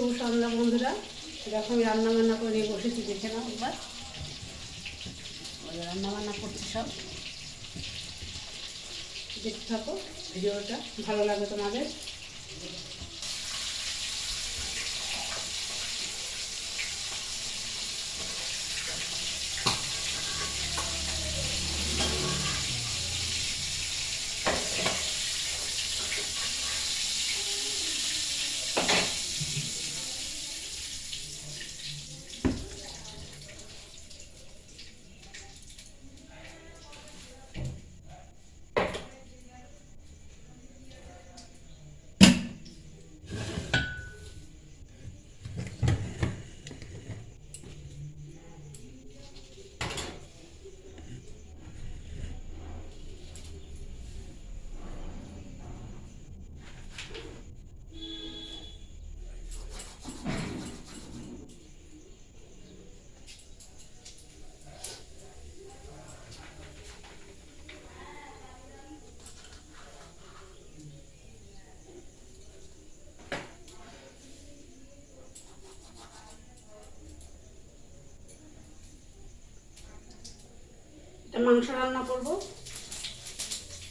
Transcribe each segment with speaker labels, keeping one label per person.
Speaker 1: শুভ সন্ধ্যা বন্ধুরা। এরকম রান্না বান্না করে বসেছি, দেখে নাও একবার। রান্না বান্না করছি সব। দেখতে থাকো, ভিডিওটা ভালো লাগবে তোমাদের। এটা মাংস রান্না করব।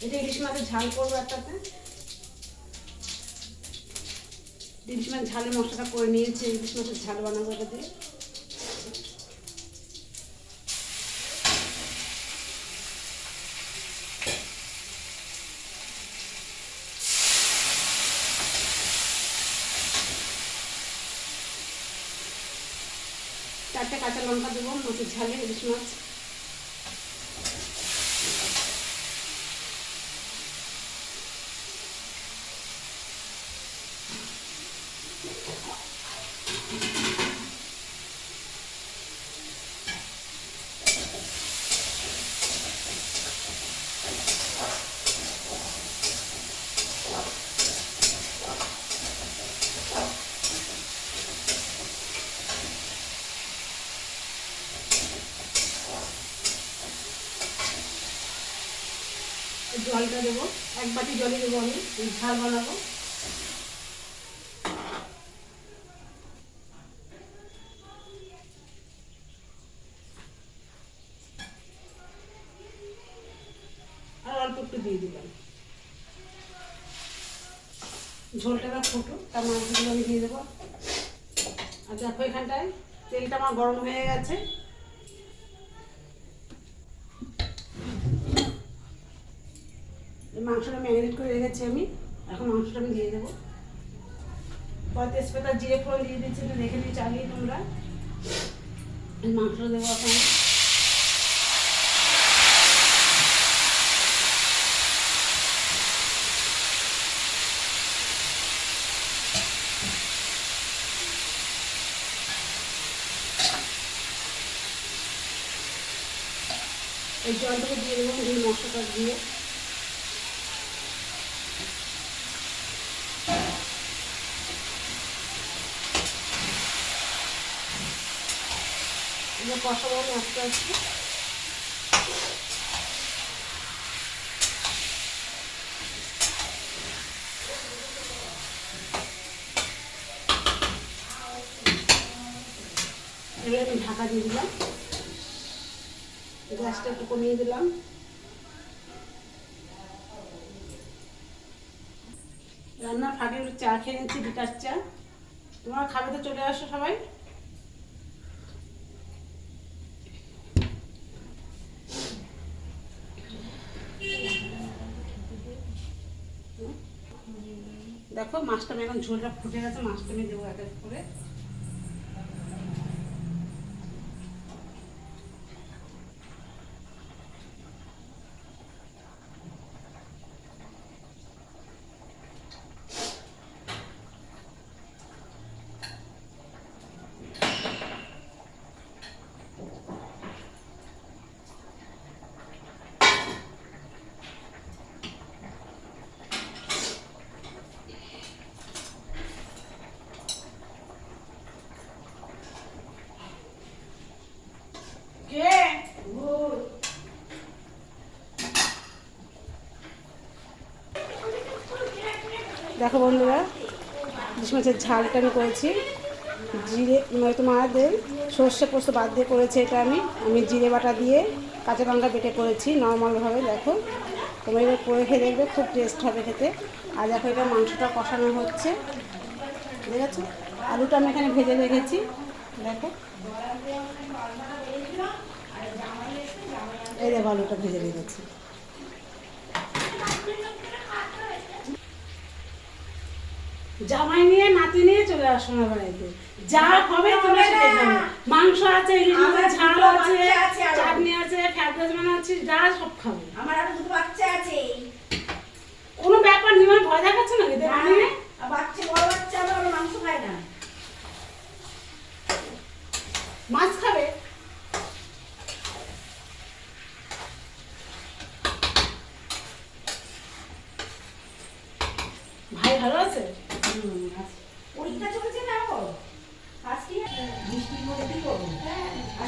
Speaker 1: এটা ইলিশ মাছের ঝাল করব একটাতে। ইলিশ মাছের ঝালের মশলাটা করে নিয়েছি, ইলিশ মাছের ঝাল বানাবো এটা দিয়ে। চারটে কাঁচা লঙ্কা দেবো, মাছের ঝালে ইলিশ মাছ। জলটা দেবো। এক বাটি জলে দেবো আমি। এই ঝাল বানাবো। আর অল্প একটু দিয়ে ঝোলটা ফুটো তার মাছগুলো আমি দিয়ে দেবো। আর দেখো এখানটায় তেলটা আমার গরম হয়ে গেছে। মাংসটা ম্যারিনেট করে রেখেছি আমি। এখন মাংসটা আমি দিয়ে দেবো। পরে তেজপাতা জিরে ফোড়ন দিয়ে দিচ্ছি একটু দেখে নিয়ে চালিয়ে তোমরা। মাংসটা দেবো এখন। এই জলটাকে দিয়ে দেবো মশলাটা দিয়ে। এগুলো কষাবো আস্তে আস্তে এবার আমি ঢাকা দিয়ে দিলাম। গ্যাসটা একটু কমিয়ে দিলাম। রান্না একটু চা খেয়ে নিচ্ছি, বিকাশ চা। তোমরা খাবে তো চলে আসো সবাই দেখো মাছটা আমি এখন ঝোলটা ফুটে গেছে মাছটা আমি দেবো এক এক করে। দেখো বন্ধুরা ইলিশ মাছের ঝালটা আমি করেছি। জিরে মানে তোমাদের সর্ষে পোস্ত বাদ দিয়ে করেছি এটা আমি। আমি জিরে বাটা দিয়ে কাঁচা লঙ্কা বেটে করেছি নর্মালভাবে দেখো। তোমরা এবার করে খেয়ে দেখবে, খুব টেস্ট হবে খেতে। আর দেখো এটা মাংসটা কষানো হচ্ছে। ঠিক আছে আলুটা আমি এখানে ভেজে রেখেছি, দেখো। এই দেখো আলুটা ভেজে রেখেছি। জামাই নিয়ে নাতি নিয়ে চলে আসো না বাড়িতে। যা হবে তোমরা সেটাই খাবে মাংস আছে ইলিশ মাছের ঝাল আছে। চাটনি আছে ফ্রাইড রাইস বানাচ্ছি যা সব খাবে।
Speaker 2: আমার আরও দুটো বাচ্চা আছে।
Speaker 1: কোনো ব্যাপার নেই মানে ভয় দেখাচ্ছে না। এদের বানিয়ে
Speaker 2: আর বাচ্চা বড় বাচ্চা আবার ওরা মাংস খায় না
Speaker 1: মাছ খাবে ভাই ভালো আছে
Speaker 2: পরীক্ষা চলছে না ও আজকে বৃষ্টির মধ্যে কি করব আর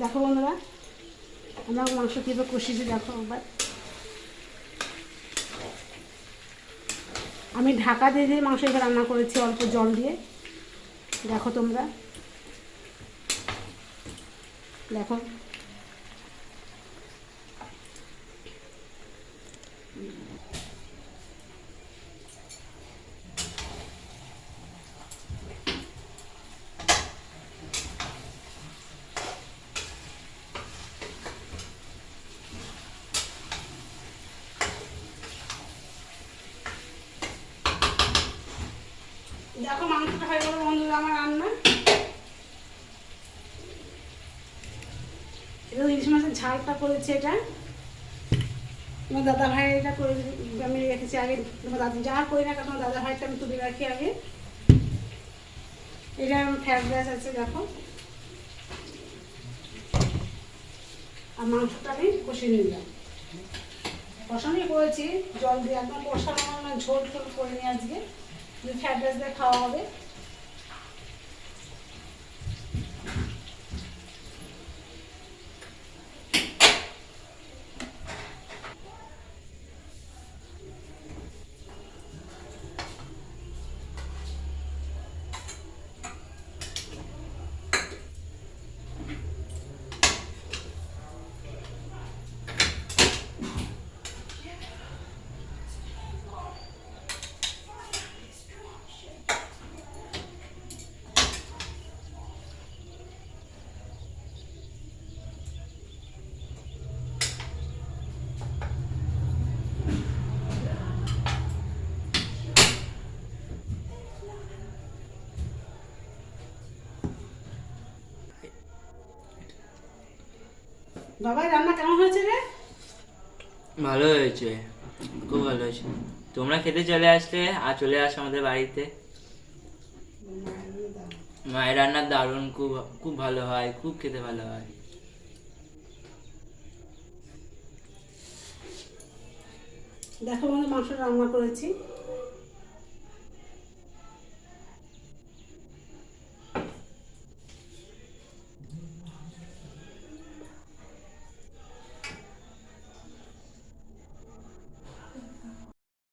Speaker 1: দেখো বন্ধুরা, আমরা মাংস কীভাবে কষিয়েছি দেখো একবার। আমি ঢাকা দিয়ে দিয়ে মাংস এখানে রান্না করেছি, অল্প জল দিয়ে। দেখো তোমরা। দেখো দেখো মাংসটা হয়ে গেল বন্ধুরা, আমার রান্না। এটা ইলিশ মাছের ঝালটা করেছে এটা। তোমার দাদা ভাই এটা করে আমি রেখেছি আগে। তোমার দাদা যা করি না তোমার দাদা ভাইটা আমি তুলে রাখি আগে। এটা আমার ফ্রাইড রাইস আছে, দেখো। আর মাংসটা আমি কষিয়ে নিলাম। কষানোই করেছি, জল দিয়ে একদম কষানো ঝোল ঝোল করে নিই আজকে। ফ্রাইড রাইস দিয়ে খাওয়া হবে বাবা রান্না কেমন হয়েছে রে?
Speaker 3: ভালো হয়েছে খুব ভালো হয়েছে। তোমরা খেতে চলে আসলে আর চলে আসো আমাদের বাড়িতে। মায়ের রান্নার দারুণ খুব খুব ভালো হয় খুব খেতে ভালো হয়।
Speaker 1: দেখো বন্ধু মাংস রান্না করেছি।